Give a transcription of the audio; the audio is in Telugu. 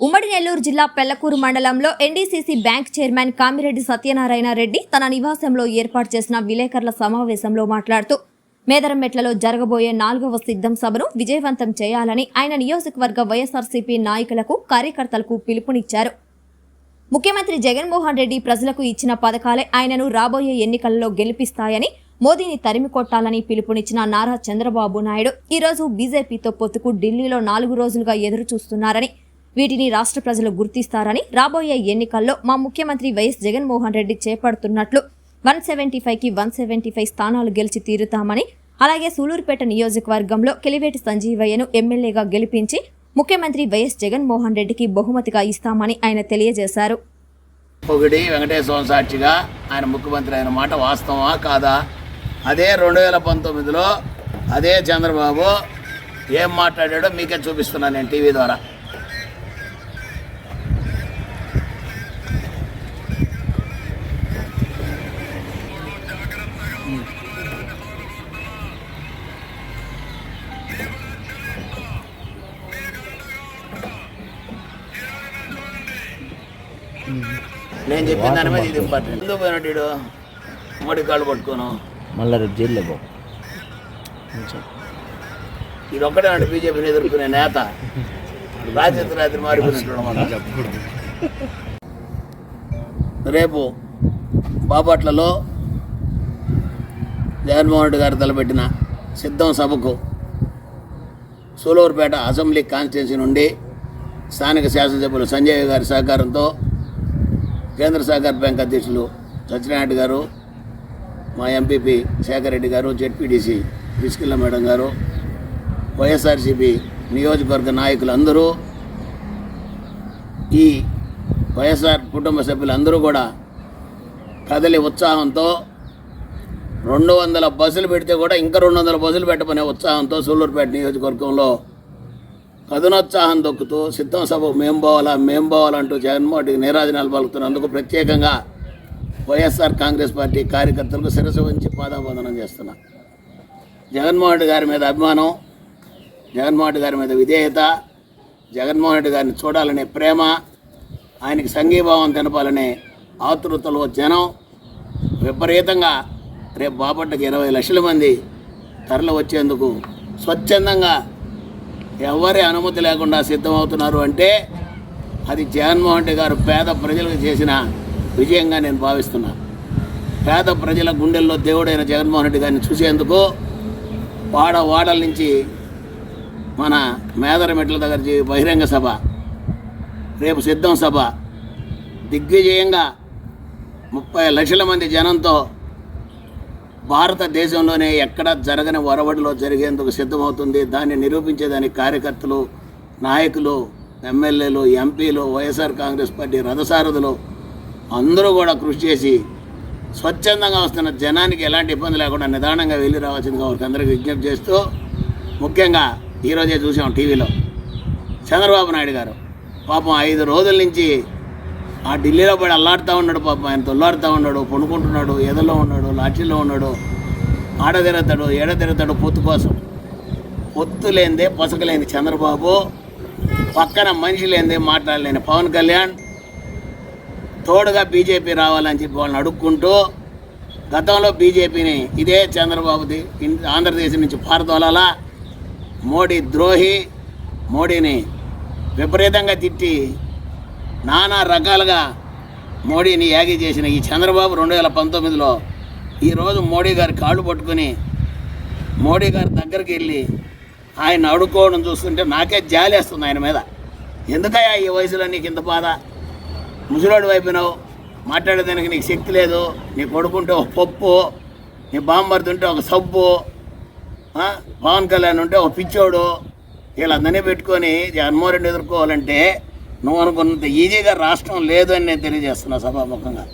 ఉమ్మడి నెల్లూరు జిల్లా పెళ్ళకూరు మండలంలో NDCC bank chairman Kamireddy Satyanarayana Reddy తన నివాసంలో ఏర్పాటు చేసిన విలేకరుల సమావేశంలో మాట్లాడుతూ మేదరంమెట్లలో జరగబోయే నాలుగవ సిద్ధం సభను విజయవంతం చేయాలని ఆయన నియోజకవర్గ వైఎస్ఆర్సీపీ నాయకులకు కార్యకర్తలకు పిలుపునిచ్చారు. ముఖ్యమంత్రి జగన్మోహన్ రెడ్డి ప్రజలకు ఇచ్చిన పథకాలే ఆయనను రాబోయే ఎన్నికలలో గెలిపిస్తాయని మోదీని తరిమి కొట్టాలని పిలుపునిచ్చిన నారా చంద్రబాబు నాయుడు ఈరోజు బీజేపీతో పొత్తుకు ఢిల్లీలో నాలుగు రోజులుగా ఎదురు చూస్తున్నారని వీటిని రాష్ట్ర ప్రజలు గుర్తిస్తారని రాబోయే ఎన్నికల్లో మా ముఖ్యమంత్రి వైఎస్ జగన్మోహన్ రెడ్డి చేపడుతున్నట్లు వన్ సెవెంటీ ఫైవ్కి వన్ సెవెంటీ ఫైవ్ స్థానాలు గెలిచి తీరుతామని అలాగే సూలూరుపేట నియోజకవర్గంలో కెలివేటి సంజీవయ్యను ఎమ్మెల్యేగా గెలిపించి ముఖ్యమంత్రి వైఎస్ జగన్మోహన్ రెడ్డికి బహుమతిగా ఇస్తామని ఆయన తెలియజేశారు. పొగిడి వెంకటేశ్వర సాక్షిగా ఆయన ముఖ్యమంత్రి అయిన మాట వాస్తవమా కాదా? అదే రెండు వేల పంతొమ్మిదిలో అదే చంద్రబాబు ఏం మాట్లాడాడో మీకే చూపిస్తున్నాను నేను టీవీ ద్వారా. నేను చెప్పిన దాని మీద ఇది ఇంపార్టెంట్ ఎందుకు పోయినట్టు వీడు? మోడీ కాళ్ళు పట్టుకోను మళ్ళీ రేపు జైల్లో పో. ఇది ఒక్కడే అంటే బీజేపీని ఎదుర్కొనే నేత. రాత్రి రాత్రి మారిపోయినట్టు మనం. రేపు బాపట్లలో జగన్మోహన్ రెడ్డి గారు తలపెట్టిన సిద్ధం సభకు సూలూరుపేట అసెంబ్లీ కాన్స్టిట్యున్సీ నుండి స్థానిక శాసనసభ్యులు సంజయ్ గారి సహకారంతో కేంద్ర సహకార బ్యాంక్ అధ్యక్షులు సత్యనారాయణ గారు మా ఎంపీపీ శేఖర్ రెడ్డి గారు జెడ్పీటీసీ బిస్కిల్ల మేడం గారు వైఎస్ఆర్సీపీ నియోజకవర్గ నాయకులు అందరూ ఈ వైఎస్ఆర్ కుటుంబ సభ్యులందరూ కూడా కదలి ఉత్సాహంతో రెండు వందల బస్సులు పెడితే కూడా ఇంకా రెండు వందల బస్సులు పెట్టమనే ఉత్సాహంతో సూళ్ళూరుపేట నియోజకవర్గంలో కథనోత్సాహం దొక్కుతూ సిద్ధం సభ మేం పోవాలా మేం పోవాలంటూ జగన్మోహన్ రెడ్డికి నీరాజనాలు పలుకుతున్నందుకు ప్రత్యేకంగా వైఎస్ఆర్ కాంగ్రెస్ పార్టీ కార్యకర్తలకు శిరసు వంచి పాదాబోధనం చేస్తున్నా. జగన్మోహన్ రెడ్డి గారి మీద అభిమానం జగన్మోహన్ రెడ్డి గారి మీద విధేయత జగన్మోహన్ రెడ్డి గారిని చూడాలనే ప్రేమ ఆయనకి సంఘీభావం తెలపాలనే ఆతృతలో జనం విపరీతంగా రేపు బాపట్లకి ఇరవై లక్షల మంది తరలి వచ్చేందుకు స్వచ్ఛందంగా ఎవరి అనుమతి లేకుండా సిద్ధమవుతున్నారు అంటే అది జగన్మోహన్ రెడ్డి గారు పేద ప్రజలకు చేసిన విజయంగా నేను భావిస్తున్నా. పేద ప్రజల గుండెల్లో దేవుడైన జగన్మోహన్ రెడ్డి గారిని చూసేందుకు వాడ వాడల నుంచి మన మేదర మెట్ల దగ్గర బహిరంగ సభ రేపు సిద్ధం సభ దిగ్విజయంగా ముప్పై లక్షల మంది జనంతో భారతదేశంలోనే ఎక్కడ జరగని ఒరవడిలో జరిగేందుకు సిద్ధమవుతుంది. దాన్ని నిరూపించేదానికి కార్యకర్తలు నాయకులు ఎమ్మెల్యేలు ఎంపీలు వైఎస్ఆర్ కాంగ్రెస్ పార్టీ రథసారథులు అందరూ కూడా కృషి చేసి స్వచ్ఛందంగా వస్తున్న జనానికి ఎలాంటి ఇబ్బంది లేకుండా నిదానంగా వెళ్ళి రావాల్సిందిగా వారికి అందరికీ విజ్ఞప్తి చేస్తూ ముఖ్యంగా ఈరోజే చూసాం టీవీలో చంద్రబాబు నాయుడు గారు. పాపం ఐదు రోజుల నుంచి ఆ ఢిల్లీలో పడి అల్లాడుతూ ఉన్నాడు పాప. ఆయన తొల్లాడుతూ ఉన్నాడు పనుకుంటున్నాడు ఎదలో ఉన్నాడు లాఠీలో ఉన్నాడు ఆడ తిరుగుతాడు ఏడ తిరుగుతాడు పొత్తు కోసం. పొత్తు లేనిదే పొసకలేని చంద్రబాబు పక్కన మనిషి లేనిదే మాట్లాడలేని పవన్ కళ్యాణ్. తోడుగా బీజేపీ రావాలని చెప్పి వాళ్ళని అడుక్కుంటూ గతంలో బీజేపీని ఇదే చంద్రబాబుది ఇన్- ఆంధ్రదేశం నుంచి పారదోలాలా మోడీ ద్రోహి మోడీని విపరీతంగా తిట్టి నానా రకాలుగా మోడీని యాగి చేసిన ఈ చంద్రబాబు రెండు వేల పంతొమ్మిదిలో ఈరోజు మోడీ గారి కాళ్ళు పట్టుకుని మోడీ గారి దగ్గరికి వెళ్ళి ఆయన అడుక్కోవడం చూస్తుంటే నాకే జాలేస్తుంది ఆయన మీద. ఎందుకయ్యా ఈ వయసులో నీకు ఇంత బాధ? ముసలోడు వైపునవు మాట్లాడేదానికి నీకు శక్తి లేదు. నీ కొడుకుంటే ఒక పప్పు నీ బాంబర్తుంటే ఒక సబ్బు పవన్ కళ్యాణ్ ఉంటే ఒక పిచ్చోడు. వీళ్ళందరినీ పెట్టుకొని జగన్మోహన్ రెడ్డి ఎదుర్కోవాలంటే నువ్వు అనుకున్నంత ఈజీగా రాష్ట్రం లేదు అని నేను తెలియజేస్తున్నా సభాముఖంగా.